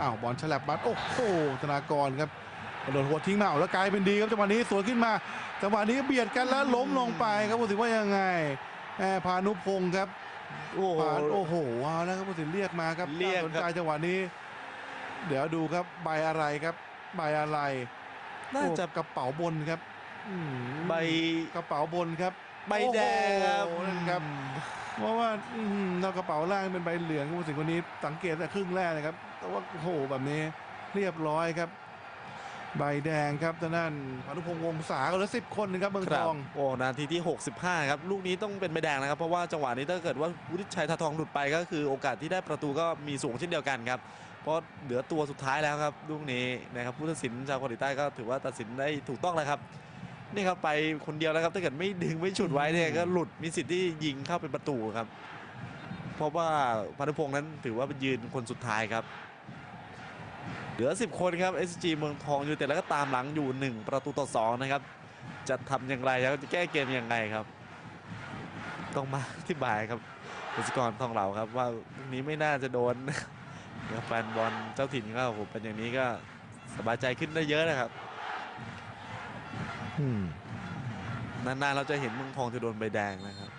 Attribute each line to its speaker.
Speaker 1: อ้าวบอลฉลับบัตโอ้โหธนากรครับกระโดดหัวทิ้งมาเอาแล้วกลายเป็นดีครับจังหวะนี้สวนขึ้นมาจังหวะนี้เบียดกันแล้วล้มลงไปครับผู้สินว่ายังไงแหมพานุพงศ์ครับ
Speaker 2: โอ้โห
Speaker 1: ผ่านโอ้โหว้าวแล้วครับผู้สินเรียกมาครับ
Speaker 2: เรียก
Speaker 1: น่าสน
Speaker 2: ครับ
Speaker 1: ใจจังหวะนี้ เดี๋ยวดูครับใบอะไรครับใบอะไร
Speaker 2: น่าจะ
Speaker 1: โอ้กระเป๋าบนครับอืม
Speaker 2: ใบ
Speaker 1: กระเป๋าบนครับ
Speaker 2: ใบแดงครับ
Speaker 1: เพราะว่าอื้อหือเรากระเป๋าล่างเป็นใบเหลืองผู้สินคนนี้สังเกตแต่ครึ่งแรกนะครับ แต่ว่าโอ้โหแบบนี้เรียบร้อยครับ ใบแดงครับทางด้านพานุพงษ์วงศาก็เหลือสิบคนนะครับเมือง
Speaker 2: ค
Speaker 1: ท
Speaker 2: รับ
Speaker 1: อง
Speaker 2: โอ้นาทีที่ 65 ครับ ลูกนี้ต้องเป็นใบแดงนะครับ เพราะว่าจังหวะนี้ถ้าเกิดว่าวุฒิชัยทาทองหลุดไปก็คือโอกาสที่ได้ประตูก็มีสูงเช่นเดียวกันครับเพราะเหลือตัวสุดท้ายแล้วครับลูกนี้นะครับผู้ตัดสินชาวเกาหลีใต้ก็ถือว่าตัดสินได้ถูกต้องแล้วครับ นี่ครับไปคนเดียวแล้วครับ ถ้าเกิดไม่ดึงไม่ฉุดไว้เนี่ยก็หลุดมีสิทธิ์ที่ยิงเข้าเป็นประตูครับ เพราะว่าพานุพงษ์นั้นถือว่าเป็นยืนคนสุดท้ายครับ เหลือ 10 คนครับ SG เมืองทองยูไนเต็ดแล้วก็ตามหลังอยู่ 1 ประตูต่อ2นะครับ จะทำอย่างไรครับจะแก้เกมยังไงครับ ต้องมาอธิบายครับบุษกรทองเหล่าครับ ว่าลูกนี้ไม่น่าจะโดนนะครับแฟนบอลเจ้าถิ่นก็โอ้โหเป็นอย่างนี้ก็สบายใจขึ้นได้เยอะนะครับ
Speaker 1: อืม
Speaker 2: นานๆเราจะเห็นเมืองทองจะโดนใบแดงนะครับ